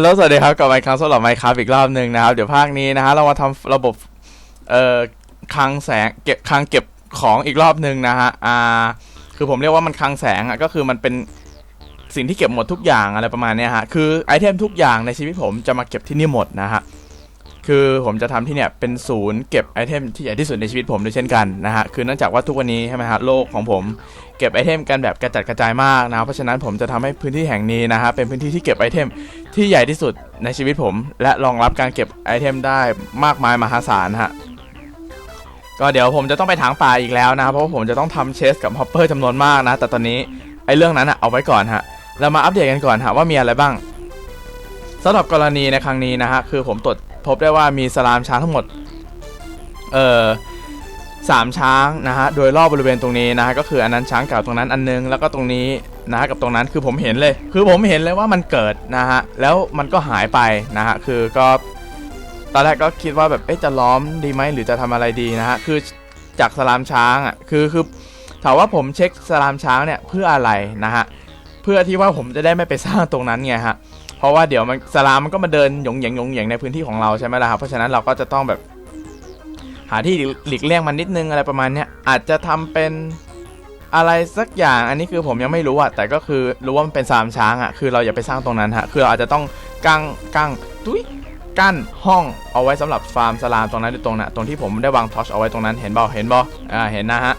ฮัลโหลสวัสดีครับกลับมาอีกครั้งสำหรับไมค์ครับอีกรอบหนึ่งนะครับ เดี๋ยวภาคนี้นะฮะเรามาทำระบบเอ่อคลังแสงเก็บคลังเก็บของอีกรอบหนึ่งนะฮะอ่าคือผมเรียกว่ามันคลังแสงอะก็คือมันเป็นสิ่งที่เก็บหมดทุกอย่างอะไรประมาณเนี้ยฮะคือไอเทมทุกอย่างในชีวิตผมจะมาเก็บที่นี่หมดนะฮะ คือผมจะทำที่เนี่ยเป็นศูนย์เก็บไอเทมที่ใหญ่ที่สุดในชีวิตผมด้วยเช่นกันนะฮะคือเนื่องจากว่าทุกวันนี้ใช่ไหมฮะโลกของผมเก็บไอเทมกันแบบกระจัดกระจายมากนะเพราะฉะนั้นผมจะทำให้พื้นที่แห่งนี้นะฮะเป็นพื้นที่ที่เก็บไอเทมที่ใหญ่ที่สุดในชีวิตผม และรองรับการเก็บไอเทมได้มากมายมหาศาลฮะก็เดี๋ยวผมจะต้องไปถางป่าอีกแล้วนะเพราะว่าผมจะต้องทำเชสกับฮอปเปอร์จำนวนมากนะแต่ตอนนี้ไอเรื่องนั้นอะเอาไว้ก่อนฮะเรามาอัปเดตกันก่อนฮะว่ามีอะไรบ้างสำหรับกรณีในครั้งนี้นะฮะคือผมตรวจ พบได้ว่ามีสลามช้างทั้งหมด เอ่อสามช้างนะฮะ โดยรอบบริเวณตรงนี้นะฮะ ก็คืออันนั้นช้างเก่าตรงนั้นอันนึง แล้วก็ตรงนี้นะฮะกับตรงนั้นคือผมเห็นเลย คือผมเห็นเลยว่ามันเกิดนะฮะ แล้วมันก็หายไปนะฮะ คือก็ตอนแรกก็คิดว่าแบบเอ๊ะจะล้อมดีไหมหรือจะทำอะไรดีนะฮะ คือจากสลามช้างอะ คือคือถามว่าผมเช็คสลามช้างเนี่ยเพื่ออะไรนะฮะ เพื่อที่ว่าผมจะได้ไม่ไปสร้างตรงนั้นไงฮะ เพราะว่าเดี๋ยวมันสลามมันก็มาเดินหยงหยงหยงหยงในพื้นที่ของเราใช่ไหมล่ะครับเพราะฉะนั้นเราก็จะต้องแบบ หาที่หลีกเลี่ยงมันนิดนึงอะไรประมาณเนี้ยอาจจะทำเป็นอะไรสักอย่างอันนี้คือผมยังไม่รู้อะแต่ก็คือรู้ว่ามันเป็นสามช้างอะคือเราอย่าไปสร้างตรงนั้นฮะคือเราอาจจะต้องกั้งกั้งตุ้ยกั้นห้องเอาไว้สำหรับฟาร์มสลามตรงนั้นตรงน่ะตรงที่ผมได้วางทอชเอาไว้ตรงนั้นเห็นบ่เห็นบ่อ่าเห็นนะฮะ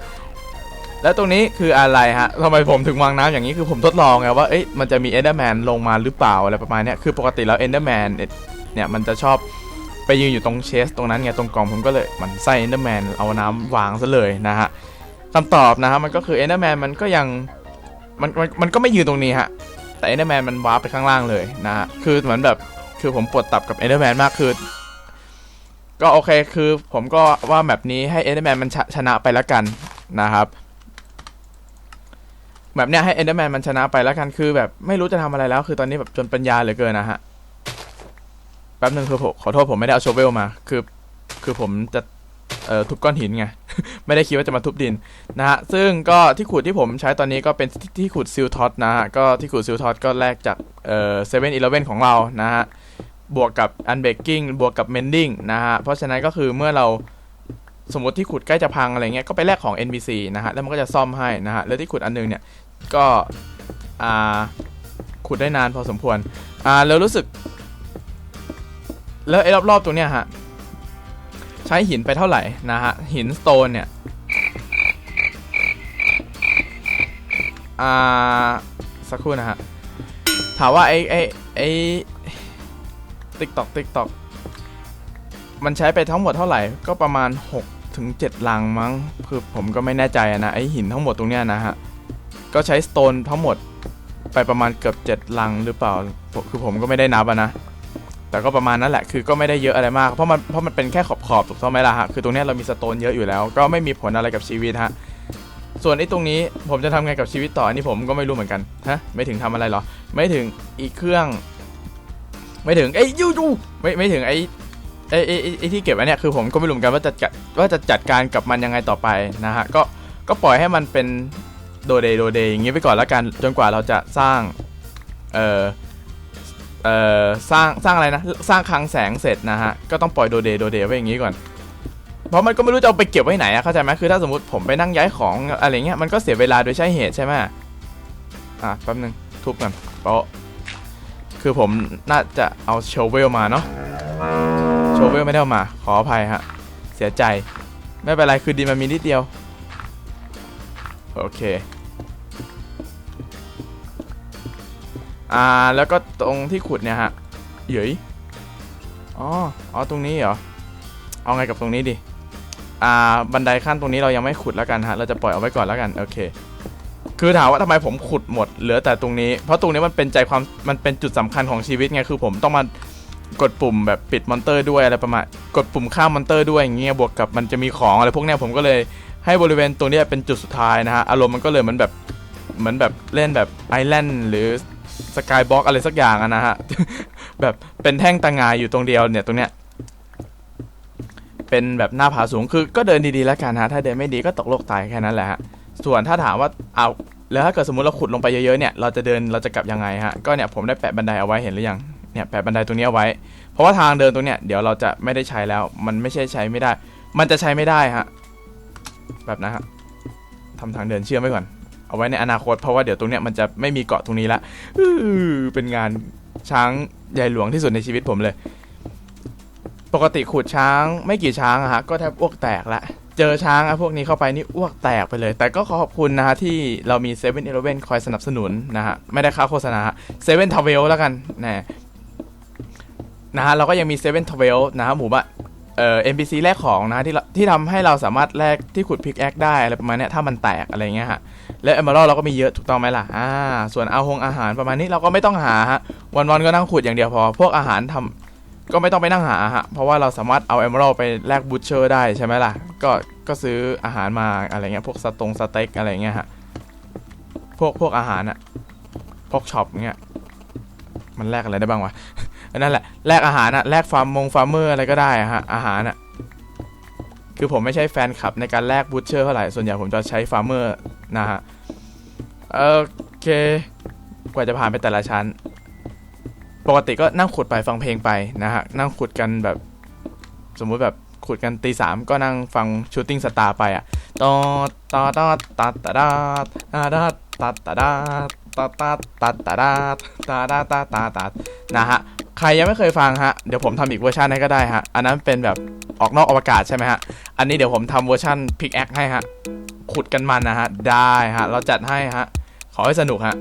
แล้วตรงนี้คืออะไรฮะทำไมผมถึงวางน้ำอย่างนี้คือผมทดลองไงว่าเอ๊ะมันจะมีเอนเดอร์แมนลงมาหรือเปล่าอะไรประมาณนี้คือปกติแล้วเอนเดอร์แมนเนี่ยมันจะชอบไปยืนอยู่ตรงเชสตรงนั้นไงตรงกล่องผมก็เลยหมันไส้เอนเดอร์แมนเอาน้ำวางซะเลยนะฮะคำตอบนะฮะมันก็คือเอนเดอร์แมนมันก็ยังมันมันมันก็ไม่ยืนตรงนี้ฮะแต่เอนเดอร์แมนมันวาร์ปไปข้างล่างเลยนะฮะคือเหมือนแบบคือผมปวดตับกับเอนเดอร์แมนมากคือก็โอเคคือผมก็ว่าแบบนี้ให้เอนเดอร์แมนมันชชนะไปแล้วกันนะครับ แบบเนี้ยให้เอนเดอร์แมนมันชนะไปแล้วกันคือแบบไม่รู้จะทำอะไรแล้ว คือตอนนี้แบบจนปัญญาเหลือเกินนะฮะแป๊บนึงคือผมขอโทษผมไม่ได้เอาโชเวลมา คือ คือผมจะเอ่อทุบก้อนหินไง ไม่ได้คิดว่าจะมาทุบดินนะฮะ ซึ่งก็ที่ขุดที่ผมใช้ตอนนี้ก็เป็นที่ที่ขุดซิลท็อตนะฮะ ก็ที่ขุดซิลท็อตก็แลกจากเอ่อเซเว่นอีเลฟเว่นของเรานะฮะ บวกกับอันเบกกิ้งบวกกับเมนดิ้งนะฮะ เพราะฉะนั้นก็คือเมื่อเรา สมมติที่ขุดใกล้จะพังอะไรเงี้ยก็ไปแลกของ NPC นะฮะแล้วมันก็จะซ่อมให้นะฮะแล้วที่ขุดอันนึงเนี่ยก็อ่าขุดได้นานพอสมควรอ่าแล้วรู้สึก แล้วไอ้รอบๆตรงเนี้ยฮะใช้หินไปเท่าไหร่นะฮะหินสโตนเนี่ยอ่าสักครู่นะฮะถามว่าไอ้ไอ้ไอ้ติ๊กตอกติ๊กตอกมันใช้ไปทั้งหมดเท่าไหร่ก็ประมาณ 6 ถึง 7 ลังมั้งคือผมก็ไม่แน่ใจนะไอหินทั้งหมดตรงเนี้ยนะฮะ ก็ใช้สโตนทั้งหมดไปประมาณเกือบ 7 ลังหรือเปล่า คือผมก็ไม่ได้นับนะ แต่ก็ประมาณนั้นแหละ คือก็ไม่ได้เยอะอะไรมาก เพราะมัน เพราะมันเป็นแค่ขอบขอบถูกต้องไหมล่ะฮะ คือตรงเนี้ยเรามีสโตนเยอะอยู่แล้ว ก็ไม่มีผลอะไรกับชีวิตฮะ ส่วนไอ้ตรงนี้ผมจะทำไงกับชีวิตต่อ อันนี้ผมก็ไม่รู้เหมือนกัน ฮะ ไม่ถึงทำอะไรหรอ ไม่ถึงอีกเครื่อง ไม่ถึงไอ้ยยูยูไม่ ไม่ถึงไอ้ ไอ้ไอ้ไอ้ที่เก็บไว้เนี่ยคือผมก็ไม่รู้เหมือนกันว่าจะจัดว่าจะจัดการกับมันยังไงต่อไปนะฮะก็ก็ปล่อยให้มันเป็นโดเดย์โดเดย์อย่างงี้ไปก่อนแล้วกันจนกว่าเราจะสร้างเอ่อเอ่อสร้างสร้างอะไรนะสร้างคลังแสงเสร็จนะฮะก็ต้องปล่อยโดเดย์โดเดย์ไว้อย่างนี้ก่อน เพราะมันก็ไม่รู้จะเอาไปเก็บไว้ไหนอะเข้าใจไหมคือถ้าสมมติผมไปนั่งย้ายของอะไรเงี้ยมันก็เสียเวลาโดยใช่เหตุใช่ไหมอะแป๊บนึงทุบก่อนโป๊ะคือผมน่าจะเอาโชลเวลมาเนาะ โชเวลไม่ได้ามา ขออภัยฮะ เสียใจ ไม่เป็นไร คือดินมันมีนิดเดียว โอเค อ่า แล้วก็ตรงที่ขุดเนี่ยฮะเหยยอ๋อ อ๋อ ตรงนี้เหรอ เอาไงกับตรงนี้ดิ อ่า บันไดขั้นตรงนี้เรายังไม่ขุดแล้วกันฮะ เราจะปล่อยเอาไว้ก่อนแล้วกัน โอเค คือถามว่าทำไมผมขุดหมด เหลือแต่ตรงนี้ เพราะตรงนี้มันเป็นใจความ มันเป็นจุดสำคัญของชีวิตไง คือผมต้องมา กดปุ่มแบบปิดมอนเตอร์ด้วยอะไรประมาณกดปุ่มข้ามมอนเตอร์ด้วยอย่างเงี้ยบวกกับมันจะมีของอะไรพวกเนี้ยผมก็เลยให้บริเวณตรงนี้เป็นจุดสุดท้ายนะฮะอารมณ์มันก็เลยเหมือนแบบเหมือนแบบเล่นแบบไอแลนด์หรือสกายบ็อกอะไรสักอย่างนะฮะแบบเป็นแท่งตางายอยู่ตรงเดียวเนี่ยตรงเนี้ยเป็นแบบหน้าผาสูงคือก็เดินดีๆแล้วกันฮะถ้าเดินไม่ดีก็ตกโลกตายแค่นั้นแหละฮะส่วนถ้าถามว่าเอาแล้วถ้าเกิดสมมติเราขุดลงไปเยอะๆเนี่ยเราจะเดินเราจะกลับยังไงฮะก็เนี่ยผมได้แปะบันไดเอาไว้เห็นหรือยัง เนี่ยแปะบันไดตรงนี้เอาไว้ เพราะว่าทางเดินตรงเนี้ยเดี๋ยวเราจะไม่ได้ใช้แล้ว มันไม่ใช่ใช้ไม่ได้ มันจะใช้ไม่ได้ฮะแบบนะฮะทำทางเดินเชื่อมไว้ก่อน เอาไว้ในอนาคตเพราะว่าเดี๋ยวตรงเนี้ยมันจะไม่มีเกาะตรงนี้ละเป็นงานช้างใหญ่หลวงที่สุดในชีวิตผมเลย ปกติขูดช้างไม่กี่ช้างอะฮะก็แทบอ้วกแตกละเจอช้างอะพวกนี้เข้าไปนี่อ้วกแตกไปเลย แต่ก็ขอขอบคุณนะฮะที่เรามี7 e เ e ่ e อคอยสนับสนุนนะฮะ ไม่ได้ค่าโฆษณาเซเว่นทาวเวลแล้วกันนะ นะฮะเราก็ยังมีเซเว่นทาวเวลนะฮะหมู่บ้านเอ่อ NPC แลกของนะที่ที่ทำให้เราสามารถแลกที่ขุดพิกแอคได้อะไรประมาณเนี้ยถ้ามันแตกอะไรเงี้ยฮะและเอมเบอรัลเราก็มีเยอะถูกต้องไหมล่ะอ่าส่วนเอาหงอาหารประมาณนี้เราก็ไม่ต้องหาฮะวันๆก็นั่งขุดอย่างเดียวพอ พวกอาหารทำก็ไม่ต้องไปนั่งหาฮะเพราะว่าเราสามารถเอาเอมเบอรัลไปแลกบูชเชอร์ได้ใช่ไหมล่ะก็ก็ซื้ออาหารมาอะไรเงี้ยพวกสตงสเต็กอะไรเงี้ยฮะพวกพวกอาหารอะพวกช็อปเงี้ยมันแลกอะไรได้บ้างวะ นั่นแหละแลกอาหารอะแลกฟาร์มมงฟาร์มเมอร์อะไรก็ได้อะฮะอาหารอะคือผมไม่ใช่แฟนคลับในการแลกบูชเชอร์เท่าไหร่ส่วนใหญ่ผมจะใช้ฟาร์มเมอร์นะฮะโอเค กว่าจะผ่านไปแต่ละชั้น ปกติก็นั่งขุดไปฟังเพลงไปนะฮะนั่งขุดกันแบบ สมมุติแบบขุดกันตีสามก็นั่งฟังชูตติ้งสตาร์ไปอะตอตอตอตัดตะดาตาดาตัดตะดาตัดตัดตัดตะดาตาดาตาตาตัดนะฮะ ใครยังไม่เคยฟังฮะ เดี๋ยวผมทำอีกเวอร์ชันให้ก็ได้ฮะ อันนั้นเป็นแบบออกนอกอวกาศใช่ไหมฮะ อันนี้เดี๋ยวผมทำเวอร์ชันพิกแอคให้ฮะ ขุดกันมันนะฮะ ได้ฮะ เราจัดให้ฮะ ขอให้สนุกฮะ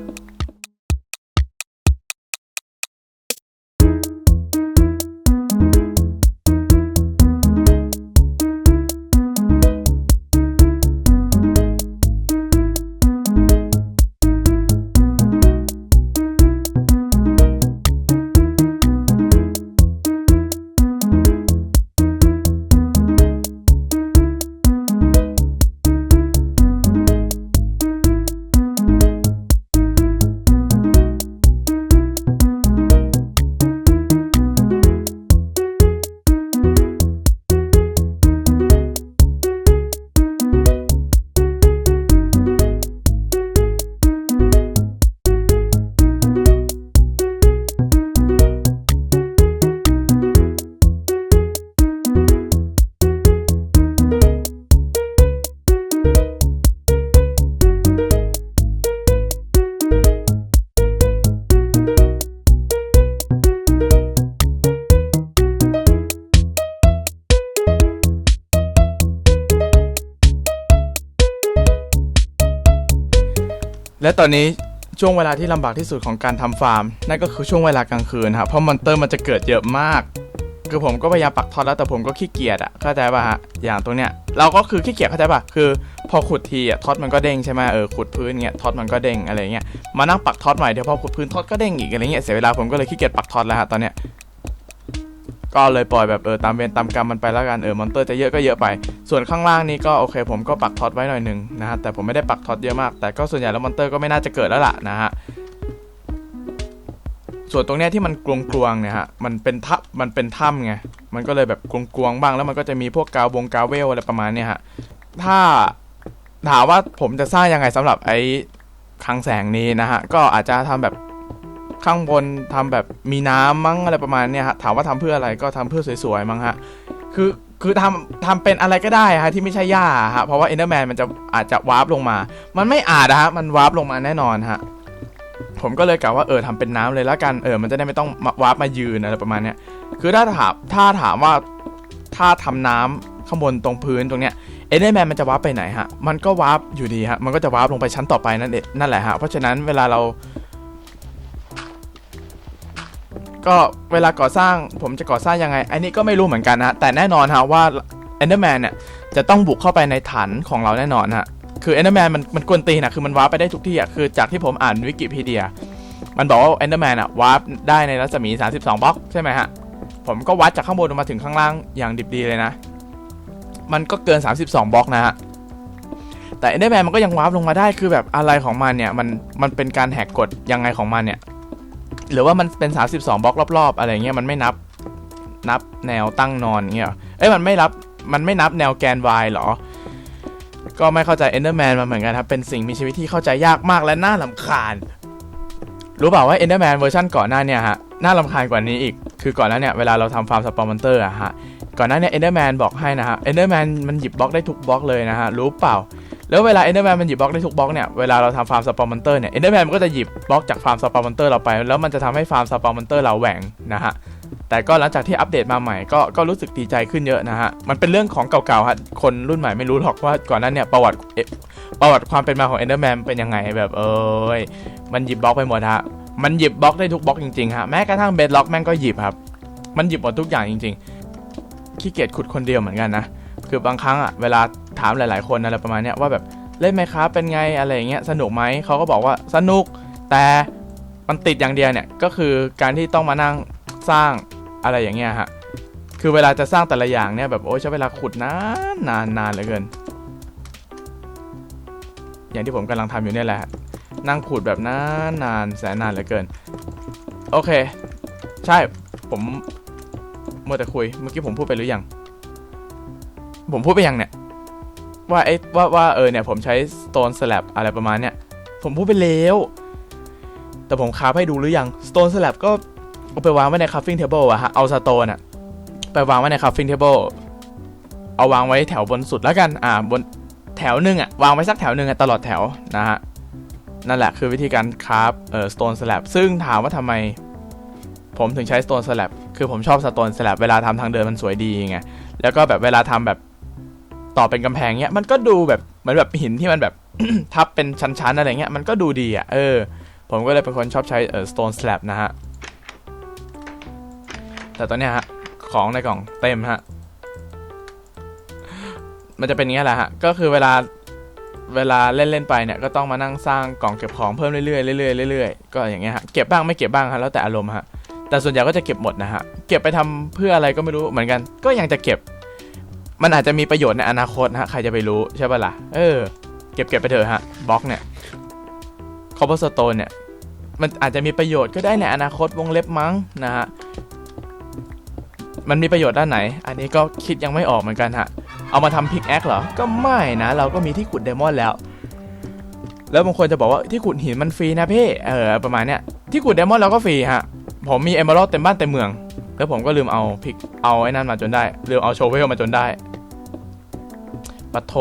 และตอนนี้ช่วงเวลาที่ลำบากที่สุดของการทำฟาร์ม นั่นก็คือช่วงเวลากลางคืนครับเพราะมอนเตอร์มันจะเกิดเยอะมาก คือผมก็พยายามปักทอตแล้วแต่ผมก็ขี้เกียจอะเข้าใจป่ะฮะอย่างตรงเนี้ยเราก็คือขี้เกียจเข้าใจป่ะคือ พอขุดทีอะทอตมันก็เด้งใช่ไหมเออขุดพื้นเงี้ยทอตมันก็เด้งอะไรเงี้ยมานั่งปักทอตใหม่เดี๋ยวพอขุดพื้นทอตก็เด้งอีกอะไรเงี้ยเสียเวลาผมก็เลยขี้เกียจปักทอตแล้วฮะตอนเนี้ย ก็เลยปล่อยแบบเออตามเวรตามกรรมมันไปแล้วกันเออมอนเตอร์จะเยอะก็เยอะไป ส่วนข้างล่างนี้ก็โอเค ผมก็ปักท็อตไว้หน่อยหนึงนะฮะแต่ผมไม่ได้ปักท็อตเยอะมาก แต่ก็ส่วนใหญ่แล้วมอนเตอร์ก็ไม่น่าจะเกิดแล้วล่ะนะฮะส่วนตรงเนี้ยที่มันกลวงๆเนี่ยฮะมันเป็นถ้ำมันเป็นถ้ำไงมันก็เลยแบบกลวงๆบ้างแล้วมันก็จะมีพวกกาววงกาวเวลอะไรประมาณเนี้ยฮะถ้าถามว่าผมจะสร้างยังไงสำหรับไอ้คลังแสงนี้นะฮะก็อาจจะทำแบบ ข้างบนทำแบบมีน้ำมั้งอะไรประมาณเนี้ยฮะถามว่าทำเพื่ออะไรก็ทำเพื่อสวยๆมั้งฮะคือคือทำทำเป็นอะไรก็ได้ฮะที่ไม่ใช่หญ้าฮะเพราะว่าเอนเดอร์แมนมันจะอาจจะวาร์ปลงมา มันไม่อาจนะฮะมันวาร์ปลงมาแน่นอนฮะผมก็เลยกะว่าเออทำเป็นน้ำเลยแล้วกันเออมันจะได้ไม่ต้องมาวาร์ปมายืนอะไรประมาณเนี้ยคือถ้าถามถ้าถามว่าถ้าทำน้ำข้างบนตรงพื้นตรงเนี้ยเอเดนแมนมันจะวาร์ปไปไหนฮะ มันก็วาร์ปอยู่ดีฮะ มันก็จะวาร์ปลงไปชั้นต่อไปนั่นเองนั่นแหละฮะ เพราะฉะนั้นเวลาเรา ก็เวลาก่อสร้างผมจะก่อสร้างยังไง อันนี้ก็ไม่รู้เหมือนกันนะ แต่แน่นอนฮะว่าเอนเดอร์แมนเนี่ยจะต้องบุกเข้าไปในฐานของเราแน่นอนฮะ คือ Enderman มันมันกวนตีนอะคือมันวาร์ปไปได้ทุกที่อะคือจากที่ผมอ่านวิกิพีเดีย มันบอกว่า Enderman อะวาร์ปได้ในรัศมี 32 บล็อกใช่ไหมฮะ ผมก็วัดจากข้างบนลงมาถึงข้างล่างอย่างดิบดีเลยนะ มันก็เกิน 32 บล็อกนะฮะ แต่ Enderman มันก็ยังวาร์ปลงมาได้ คือแบบอะไรของมันเนี่ย มันมันเป็นการแหกกฎยังไงของมันเนี่ย หรือว่ามันเป็น 32บล็อกรอบ ๆ อะไรเงี้ยมันไม่นับนับแนวตั้งนอนเงี้ยเอ้ยมันไม่รับมันไม่นับแนวแกน y เหรอ ก็ไม่เข้าใจ Enderman มาเหมือนกันครับ เป็นสิ่งมีชีวิตที่เข้าใจยากมากและน่าลำคาญ รู้เปล่าว่า Enderman เวอร์ชันก่อนหน้าเนี่ยฮะ น่ารำคาญกว่านี้อีก คือก่อนหน้าเนี่ยเวลาเราทำฟาร์มสปอร์มอนเตอร์อะฮะ ก่อนหน้าเนี่ยเอนเดอร์แมนบอกให้นะฮะเอนเดอร์แมนมันหยิบบล็อกได้ทุกบล็อกเลยนะฮะ รู้เปล่า แล้วเวลาเอนเดอร์แมนมันหยิบบล็อกได้ทุกบล็อกเนี่ย เวลาเราทำฟาร์มสปอร์มอนเตอร์เนี่ยเอนเดอร์แมนมันก็จะหยิบบล็อกจากฟาร์มสปอร์มอนเตอร์เราไป แล้วมันจะทำให้ฟาร์มสปอร์มอนเตอร์เราแหว่งนะฮะ แต่ก็หลังจากที่อัปเดตมาใหม่ก็ก็รู้สึกดีใจขึ้นเยอะนะฮะ มันเป็นเรื่องของเก่าๆฮะ คนรุ่นใหม่ไม่รู้หรอกว่าก่อนหนั้นเนี่ยประวัติประวัติความเป็นมาของเอนเดอร์แมนเป็นยังไงแบบเอ้ยมันหยิบบล็อกไปหมดฮะ มันหยิบบล็อกได้ทุกบล็อกจริงๆฮะ แม้กระทั่งเบดล็อกแม่งก็หยิบครับ มันหยิบหมดทุกอย่างจริง ๆ ขี้เกียจขุดคนเดียวเหมือนกันนะ คือบางครั้งอะเวลา ถามหลาย ๆ คนอะไรประมาณเนี้ยว่าแบบเล่นไหมครับเป็นไงอะไรอย่างเงี้ยสนุกไหมเขาก็บอกว่าสนุก แต่มันติดอย่างเดียวเนี่ยก็คือการที่ต้องมานั่งสร้างอะไรอย่างเงี้ยฮะคือเวลาจะสร้างแต่ละอย่างเนี่ยแบบโอ้ใช้เวลาขุดนานนานนานเหลือเกิน อย่างที่ผมกำลังทำอยู่เนี่ยแหละ นั่งขุดแบบนานนานแสนนานเหลือเกิน โอเค ใช่ผมเมัวแต่คุยเมื่อกี้ผมพูดไปหรือยัง ผมพูดไปยังเนี่ย ว่าไอ้ว่าว่าเออเนี่ยผมใช้ stone slab อะไรประมาณเนี้ยผมพูดไปแล้ว แต่ผมคาบให้ดูหรือยัง stone slab ก็เอาไปวางไว้ใน crafting table อะฮะเอา stone อะไปวางไว้ใน crafting table เอาวางไว้แถวบนสุดแล้วกันอ่าบนแถวหนึ่งอะวางไว้สักแถวหนึ่งอะตลอดแถวนะฮะนั่นแหละคือวิธีการคราฟเอ่อ stone slab ซึ่งถามว่าทำไม ผมถึงใช้ stone slab คือผมชอบ stone slab เวลาทำทางเดินมันสวยดีไงแล้วก็แบบเวลาทำแบบ ต่อเป็นกำแพงเนี้ยมันก็ดูแบบเหมือนแบบหินที่มันแบบทับเป็นชั้นๆอะไรเงี้ยมันก็ดูดีอะเออ ผมก็เลยเป็นคนชอบใช้เออ stone slab นะฮะ แต่ตอนเนี้ยฮะ ของในกล่องเต็มฮะ มันจะเป็นอย่างเงี้ยแหละฮะ ก็คือเวลาเวลาเล่นๆไปเนี่ยก็ต้องมานั่งสร้างกล่องเก็บของเพิ่มเรื่อยๆเรื่อยๆเรื่อยๆก็อย่างเงี้ยฮะเก็บบ้างไม่เก็บบ้างฮะแล้วแต่อารมณ์ฮะแต่ส่วนใหญ่ก็จะเก็บหมดนะฮะเก็บไปทำเพื่ออะไรก็ไม่รู้เหมือนกัน ก็ยังจะเก็บ มันอาจจะมีประโยชน์ในอนาคตนะฮะใครจะไปรู้ใช่ปะล่ะ เออ เก็บเก็บไปเถอะฮะบล็อกเนี่ยคอ b เ e อร์สโตนเนี่ยมันอาจจะมีประโยชน์ก็ได้ในอนาคตวงเล็บมั้งนะฮะ มันมีประโยชน์ด้านไหน อันนี้ก็คิดยังไม่ออกเหมือนกันฮะ เอามาทำพิกแอคเหรอ ก็ไม่นะ เราก็มีที่ขุดเดมอนแล้ว แล้วบางคนจะบอกว่าที่ขุดหินมันฟรีนะเพ่เออประมาณเนี้ย ที่ขุดเดมอนเราก็ฟรีฮะ ผมมีเอมเบอร์เต็มบ้านเต็มเมือง แล้วผมก็ลืมเอาพิกเอาไอ้นั่นมาจนได้ ลืมเอาโชเวลมาจนได้ ปัโถ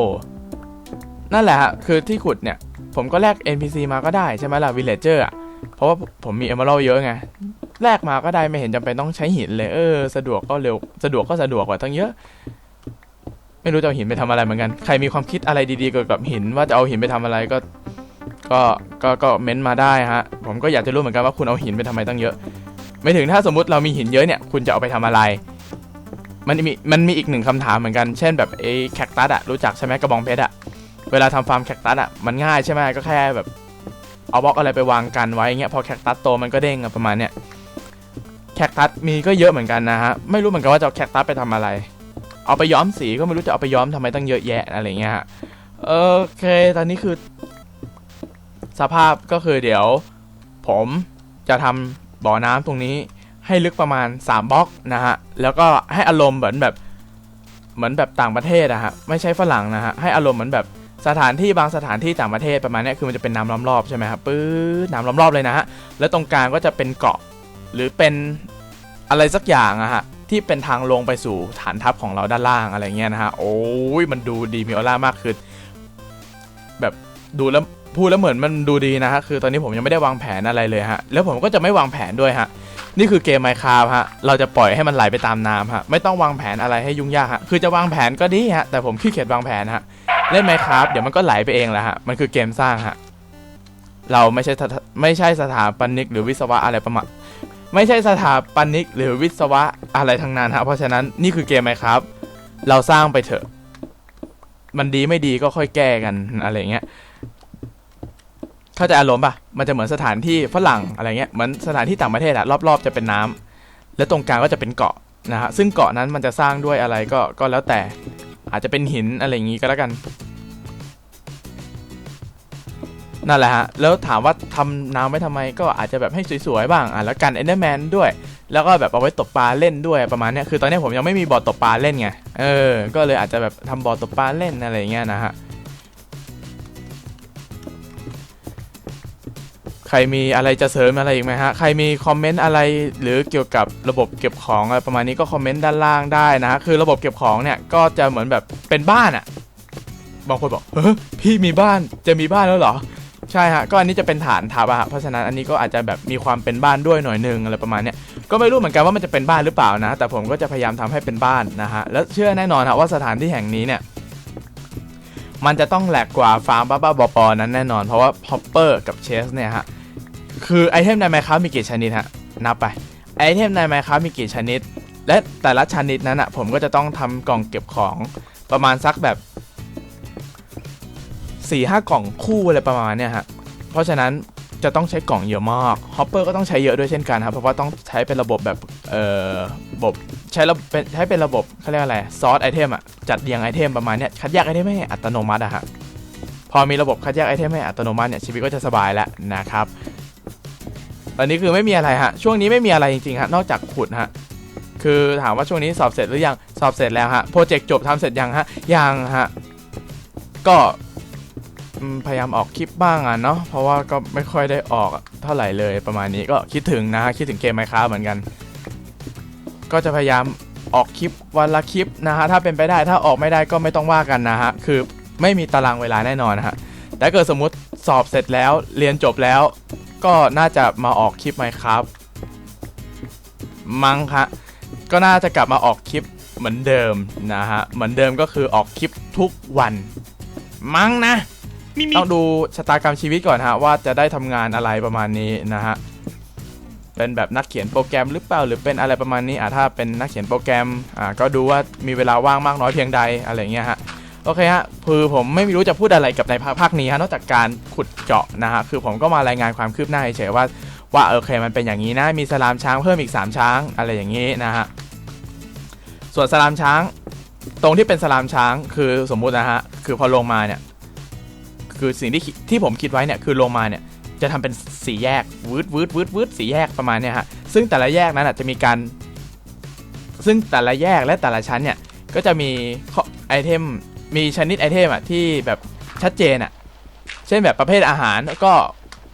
นั่นแหละฮะคือที่ขุดเนี่ย ผมก็แลก NPC มาก็ได้ใช่ไหมล่ะ Villager อะ เพราะว่าผมมีเอเบอร์เยอะไง แลกมาก็ได้ไม่เห็นจำเป็นต้องใช้หินเลยเออสะดวกก็เร็วสะดวกก็สะดวกกว่าตั้งเยอะ ไม่รู้จะเอาหินไปทำอะไรเหมือนกัน ใครมีความคิดอะไรดีๆเกี่ยวกับหิน ว่าจะเอาหินไปทำอะไรก็ ก็ก็ก็เม้นต์มาได้ฮะ ผมก็อยากจะรู้เหมือนกันว่าคุณเอาหินไปทำไมตั้งเยอะ ไม่ถึงถ้าสมมติเรามีหินเยอะเนี่ย คุณจะเอาไปทำอะไร มันมีมันมีอีกหนึ่งคำถามเหมือนกัน เช่นแบบไอ้แคคตัสอะรู้จักใช่ไหมกระบองเพชรอะเวลาทำฟาร์มแคคตัสอะมันง่ายใช่ไหมก็แค่แบบเอาบล็อกอะไรไปวางกันไว้เงี้ยพอแคคตัสโตมันก็เด้งอะประมาณเนี้ยแคคตัสมีก็เยอะเหมือนกันนะฮะไม่รู้เหมือนกันว่าจะเอาแคคตัสไปทำอะไร เอาไปย้อมสีก็ไม่รู้จะเอาไปย้อมทำไมตั้งเยอะแยะอะไรเงี้ยฮะโอเคตอนนี้คือ สภาพก็คือเดี๋ยว ผมจะทำบ่อน้ำตรงนี้ ให้ลึกประมาณ 3บล็อกนะฮะ แล้วก็ให้อารมณ์เหมือนแบบเหมือนแบบต่างประเทศอะฮะ ไม่ใช่ฝรั่งนะฮะ ให้อารมณ์เหมือนแบบสถานที่บางสถานที่ต่างประเทศประมาณนี้คือมันจะเป็นน้ำล้อมรอบใช่ไหมครับปื๊ดน้ำล้อมรอบเลยนะฮะ แล้วตรงกลางก็จะเป็นเกาะ หรือเป็นอะไรสักอย่างอะฮะที่เป็นทางลงไปสู่ฐานทัพของเราด้านล่างอะไรเงี้ยนะฮะ โอ้ยมันดูดีมีออร่ามากคือแบบดูแล้วพูดแล้วเหมือนมันดูดีนะฮะคือตอนนี้ผมยังไม่ได้วางแผนอะไรเลยฮะแล้วผมก็จะไม่วางแผนด้วยฮะ นี่คือเกมไมค์คาฮะ เราจะปล่อยให้มันไหลไปตามน้ำฮะ ไม่ต้องวางแผนอะไรให้ยุ่งยากฮะ คือจะวางแผนก็ดีฮะ แต่ผมขี้เกียจวางแผนฮะ เล่นไมค์คาเดี๋ยวมันก็ไหลไปเองแหละฮะ มันคือเกมสร้างฮะ เราไม่ใช่ไม่ใช่สถาปนิกหรือวิศวะอะไรประมาณ ไม่ใช่สถาปนิกหรือวิศวะอะไรทั้งนั้นฮะ เพราะฉะนั้นนี่คือเกมไมครับเราสร้างไปเถอะ มันดีไม่ดีก็ค่อยแก้กันอะไรเงี้ย เข้าใจอารมณ์ป่ะ มันจะเหมือนสถานที่ฝรั่งอะไรเงี้ย เหมือนสถานที่ต่างประเทศอะรอบๆจะเป็นน้ำแล้วตรงกลางก็จะเป็นเกาะนะฮะ ซึ่งเกาะนั้นมันจะสร้างด้วยอะไรก็ ก็แล้วแต่ อาจจะเป็นหินอะไรอย่างงี้ก็แล้วกัน นั่นแหละฮะ แล้วถามว่าทำน้ำไว้ทำไม ก็อาจจะแบบให้สวยๆบ้าง อะแล้วกันเอนเดอร์แมนด้วย แล้วก็แบบเอาไว้ตกปลาเล่นด้วยประมาณเนี้ย คือตอนนี้ผมยังไม่มีบ่อตกปลาเล่นไง เออ ก็เลยอาจจะแบบทำบ่อตกปลาเล่นอะไรอย่างเงี้ยนะฮะ ใครมีอะไรจะเสริมอะไรอีกไหมฮะ ใครมีคอมเมนต์อะไรหรือเกี่ยวกับระบบเก็บของอะไรประมาณนี้ก็คอมเมนต์ด้านล่างได้นะฮะคือระบบเก็บของเนี่ยก็จะเหมือนแบบเป็นบ้านอะบางคนบอกเฮ้ยพี่มีบ้านจะมีบ้านแล้วเหรอใช่ฮะก็อันนี้จะเป็นฐานทับอะฮะเพราะฉะนั้นอันนี้ก็อาจจะแบบมีความเป็นบ้านด้วยหน่อยหนึงอะไรประมาณเนี้ยก็ไม่รู้เหมือนกันว่ามันจะเป็นบ้านหรือเปล่านะ แต่ผมก็จะพยายามทำให้เป็นบ้านนะฮะแล้วเชื่อแน่นอนฮะว่าสถานที่แห่งนี้เนี่ยมันจะต้องแหลกกว่าฟาร์มบ้าๆบอๆนั้นแน่นอน เพราะว่าฮอปเปอร์กับเชสเนี่ยฮะ คือไอเทมในไมค้ามีกี่ชนิดฮะ นับไป ไอเทมในไมค้ามีกี่ชนิด และแต่ละชนิดนั้นอะผมก็จะต้องทำกล่องเก็บของประมาณสักแบบ4ี่ห้ากล่องคู่อะไรประมาณเนี้ยฮะ เพราะฉะนั้นจะต้องใช้กล่องเยอะมาก ฮอปเปอร์ก็ต้องใช้เยอะด้วยเช่นกันครับ เพราะว่าต้องใช้เป็นระบบแบบ เอ่อระบบใช้ระบบเป็นใช้เป็นระบบเขาเรียกอะไร ซอสไอเทมอะ จัดเรียงไอเทมประมาณเนี้ย คัดแยกไอเทมให้อัตโนมัติอะฮะ พอมีระบบคัดแยกไอเทมให้อัตโนมัติเนี่ยชีวิตก็จะสบายแล้วนะครับ ตอนนี้คือไม่มีอะไรฮะ ช่วงนี้ไม่มีอะไรจริงๆฮะ นอกจากขุดฮะ คือถามว่าช่วงนี้สอบเสร็จหรือยัง สอบเสร็จแล้วฮะ โปรเจกต์จบทำเสร็จยังฮะ ยังฮะ ก็พยายามออกคลิปบ้างอะเนาะ เพราะว่าก็ไม่ค่อยได้ออกเท่าไหร่เลยประมาณนี้ก็คิดถึงนะคิดถึงเกมไมค้าเหมือนกัน ก็จะพยายามออกคลิปวันละคลิปนะฮะ ถ้าเป็นไปได้ถ้าออกไม่ได้ก็ไม่ต้องว่ากันนะฮะ คือไม่มีตารางเวลาแน่นอนฮะ แต่เกิดสมมติสอบเสร็จแล้วเรียนจบแล้ว ก็น่าจะมาออกคลิปไหมครับ มั้งคะก็น่าจะกลับมาออกคลิปเหมือนเดิมนะฮะ เหมือนเดิมก็คือออกคลิปทุกวัน มั้งนะมีมีต้องดูชะตากรรมชีวิตก่อนฮะ ว่าจะได้ทำงานอะไรประมาณนี้นะฮะ เป็นแบบนักเขียนโปรแกรมหรือเปล่าหรือเป็นอะไรประมาณนี้อะถ้าเป็นนักเขียนโปรแกรมอ่าก็ดูว่ามีเวลาว่างมากน้อยเพียงใดอะไรอย่างเงี้ยฮะ โอเคฮะคือผมไม่รู้จะพูดอะไรกับในภาคนี้ฮะนอกจากการขุดเจาะนะฮะคือผมก็มารายงานความคืบหน้าเฉยๆว่าว่าโอเคมันเป็นอย่างนี้นะมีสลามช้างเพิ่มอีก 3 ช้างอะไรอย่างนี้นะฮะส่วนสลามช้างตรงที่เป็นสลามช้างคือสมมุตินะฮะคือพอลงมาเนี่ยคือสิ่งที่ที่ผมคิดไว้เนี่ยคือลงมาเนี่ยจะทำเป็นสีแยกวืดวืดวืดวืดสีแยกประมาณเนี่ยฮะซึ่งแต่ละแยกนั้นจะมีการ ซึ่งแต่ละแยกและแต่ละชั้นเนี่ยก็จะมีไอเทม มีชนิดไอเทมอะที่แบบชัดเจนอะ เช่นแบบประเภทอาหารก็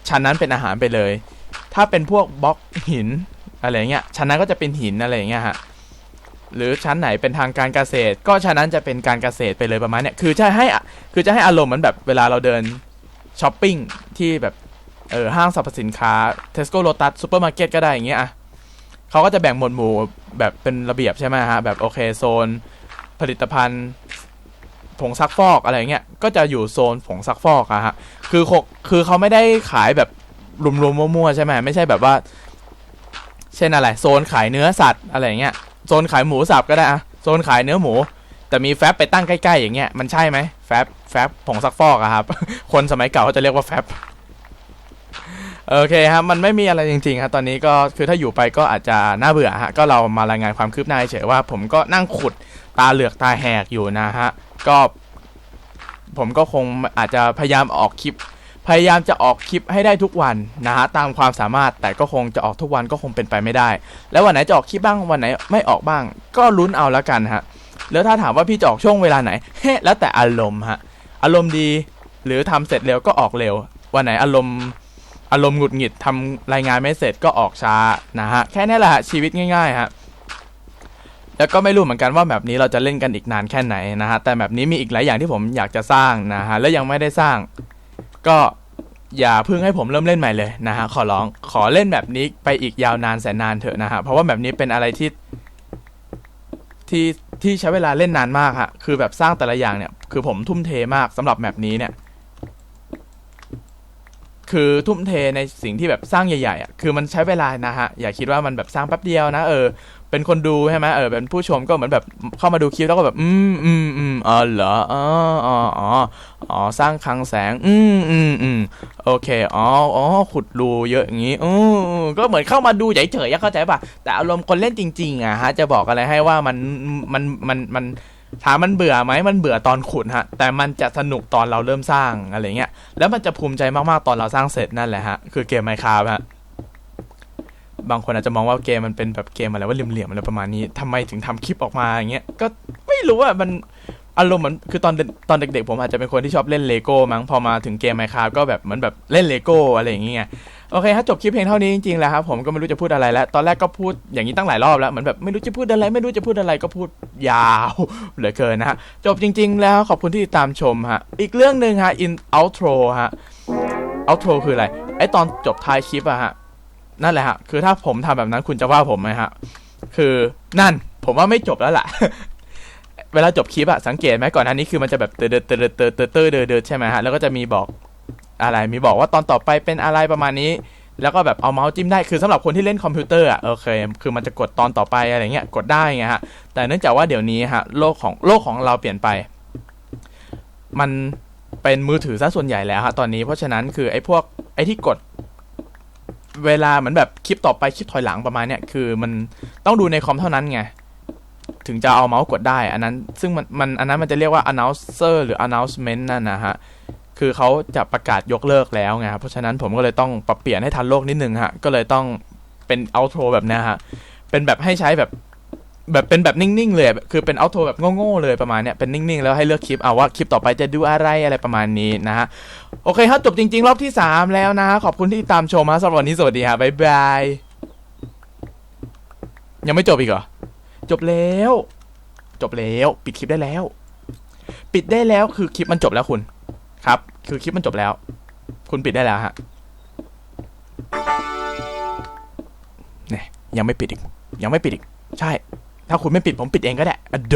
ชั้นนั้นเป็นอาหารไปเลย ถ้าเป็นพวกบล็อกหินอะไรเงี้ยชั้นนั้นก็จะเป็นหินอะไรเงี้ยฮะหรือชั้นไหนเป็นทางการเกษตร ก็ชั้นนั้นจะเป็นการเกษตรไปเลยประมาณเนี้ยคือจะให้อะคือจะให้อารมณ์เหมือนแบบเวลาเราเดินช้อปปิ้งที่แบบเออห้างสรรพสินค้า Tesco Lotus ซูเปอร์มาร์เก็ตก็ได้อย่างเงี้ยอะเขาก็จะแบ่งหมวดหมู่แบบเป็นระเบียบใช่ไหมฮะแบบโอเคโซนผลิตภัณฑ์ ผงซักฟอกอะไรเงี้ยก็จะอยู่โซนผงซักฟอกอะฮะคือคคือเขาไม่ได้ขายแบบรวมๆมั่วๆใช่ไหมไม่ใช่แบบว่า เช่นอะไร โซนขายเนื้อสัตว์อะไรเงี้ยโซนขายหมูสับก็ได้อะโซนขายเนื้อหมู แต่มีแฟบไปตั้งใกล้ๆอย่างเงี้ยมันใช่ไหมแฟบแฟบผงซักฟอกอะครับ คนสมัยเก่าเขาจะเรียกว่าแฟบโอเคครับมันไม่มีอะไรจริงๆครับตอนนี้ก็คือถ้าอยู่ไปก็อาจจะน่าเบื่อฮะก็เรามารายงานความคืบหน้าเฉยๆว่า ผมก็นั่งขุด ตาเหลือกตาแหกอยู่นะฮะ ก็ผมก็คงอาจจะพยายามออกคลิป พยายามจะออกคลิปให้ได้ทุกวันนะฮะตามความสามารถแต่ก็คงจะออกทุกวันก็คงเป็นไปไม่ได้ แล้ววันไหนจะออกคลิปบ้างวันไหนไม่ออกบ้าง ก็ลุ้นเอาแล้วกันฮะแล้วถ้าถามว่าพี่จะออกช่วงเวลาไหนเฮ้แล้วแต่อารมณ์ฮะอารมณ์ดีหรือทำเสร็จเร็วก็ออกเร็ว วันไหนอารมณ์อารมณ์หงุดหงิดทำรายงานไม่เสร็จก็ออกช้านะฮะแค่นี้แหละฮะชีวิตง่ายๆฮะ แล้วก็ไม่รู้เหมือนกันว่าแบบนี้เราจะเล่นกันอีกนานแค่ไหนนะฮะแต่แบบนี้มีอีกหลายอย่างที่ผมอยากจะสร้างนะฮะและยังไม่ได้สร้าง ก็อย่าเพิ่งให้ผมเริ่มเล่นใหม่เลยนะฮะขอร้องขอเล่นแบบนี้ไปอีกยาวนานแสนนานเถอะนะฮะเพราะว่าแบบนี้เป็นอะไรที่ที่ที่ใช้เวลาเล่นนานมากฮะคือแบบสร้างแต่ละอย่างเนี่ย คือผมทุ่มเทมากสำหรับแบบนี้เนี่ย คือทุ่มเทในสิ่งที่แบบสร้างใหญ่ๆอะคือมันใช้เวลานะฮะ อย่าคิดว่ามันแบบสร้างแป๊บเดียวนะเออ เป็นคนดูใช่ไหมเออเป็นผู้ชมก็เหมือนแบบเข้ามาดูคลิปแล้วก็แบบ อืมอืมอืมอ๋อเหรออ๋ออ๋ออ๋ออ๋อสร้างคลังแสง อืมอืมอืมโอเคอ๋ออ๋อขุดรูเยอะอย่างงี้อือก็เหมือนเข้ามาดูเฉยๆเข้าใจป่ะแต่อารมณ์คนเล่นจริงๆอะฮะจะบอกอะไรให้ว่ามันมันมันมัน ถามมันเบื่อไหมมันเบื่อตอนขุดฮะ แต่มันจะสนุกตอนเราเริ่มสร้างอะไรเงี้ย แล้วมันจะภูมิใจมากๆตอนเราสร้างเสร็จนั่นแหละฮะ คือเกมไมค r a f t ฮะ บางคนอาจจะมองว่าเกมมันเป็นแบบเกมอะไรว่าเหลี่ยมๆอะไรประมาณนี้ทำไมถึงทำคลิปออกมาอย่างเงี้ย ก็ไม่รู้ว่ามันอารมณ์เหมือนคือตอนตอนเด็กๆ ผมอาจจะเป็นคนที่ชอบเล่นเลโก้มั้งพอมาถึงเกมไมค r a f t ก็แบบเหมือนแบบเล่นเลโก้อะไรอย่างเงี้ยโอเคฮะจบคลิปเพลงเท่านี้จริงๆแล้วครับผมก็ไม่รู้จะพูดอะไรแล้ว ตอนแรกก็พูดอย่างนี้ตั้งหลายรอบแล้วเหมือนแบบไม่รู้จะพูดอะไร ไม่รู้จะพูดอะไรก็พูดยาวเหลือเกินนะฮะจบจริง ๆ แล้วขอบคุณที่ติดตามชมฮะอีกเรื่องหนึ่งฮะ in outro ฮะ outro คืออะไรไอตอนจบท้ายคลิปอะฮะนั่นแหละฮะคือถ้าผมทำแบบนั้นคุณจะว่าผมไหมฮะคือนั่นผมว่าไม่จบแล้วล่ะเวลาจบคลิปอะสังเกตไหมก่อนหน้านี้คือมันจะแบบเตอเตอเตอเตอเตอเตอเดอเดอใช่ไหมฮะแล้วก็จะมีบอก อะไรมีบอกว่าตอนต่อไปเป็นอะไรประมาณนี้ แล้วก็แบบเอาเมาส์จิ้มได้คือสำหรับคนที่เล่นคอมพิวเตอร์อะโอเคคือมันจะกดตอนต่อไปอะไรเงี้ยกดได้ไงฮะแต่เนื่องจากว่าเดี๋ยวนี้ฮะโลกของโลกของเราเปลี่ยนไป มันเป็นมือถือซะส่วนใหญ่แล้วฮะตอนนี้เพราะฉะนั้นคือไอ้พวกไอ้ที่กดเวลาเหมือนแบบคลิปต่อไปคลิปถอยหลังประมาณเนี้ยคือมันต้องดูในคอมเท่านั้นไงถึงจะเอาเมาส์กดได้ อันนั้นซึ่งมันมันอันนั้นมันจะเรียกว่า announcer หรือ announcement นั่นนะฮะ คือเขาจะประกาศยกเลิกแล้วไงครับเพราะฉะนั้นผมก็เลยต้องปรับเปลี่ยนให้ทันโลกนิดนึงฮะก็เลยต้องเป็น outro แบบนี้ฮะเป็นแบบให้ใช้แบบแบบเป็นแบบนิ่งๆเลย คือเป็น outro แบบโง่ๆเลยประมาณเนี้ย เป็นนิ่งๆ แล้วให้เลือกคลิปเอาว่าคลิปต่อไปจะดูอะไรอะไรประมาณนี้นะฮะ โอเคครับจบจริง ๆ รอบที่ 3 แล้วนะ ขอบคุณที่ติดตามชมฮะสำหรับวันนี้สวัสดีฮะบ๊ายบาย ยังไม่จบอีกเหรอ จบแล้ว จบแล้ว ปิดคลิปได้แล้ว ปิดได้แล้วคือคลิปมันจบแล้วคุณ ครับ คือคลิปมันจบแล้ว คุณปิดได้แล้วฮะเนี่ยยังไม่ปิดอีก ยังไม่ปิดอีก ใช่ ถ้าคุณไม่ปิดผมปิดเองก็ได้อโด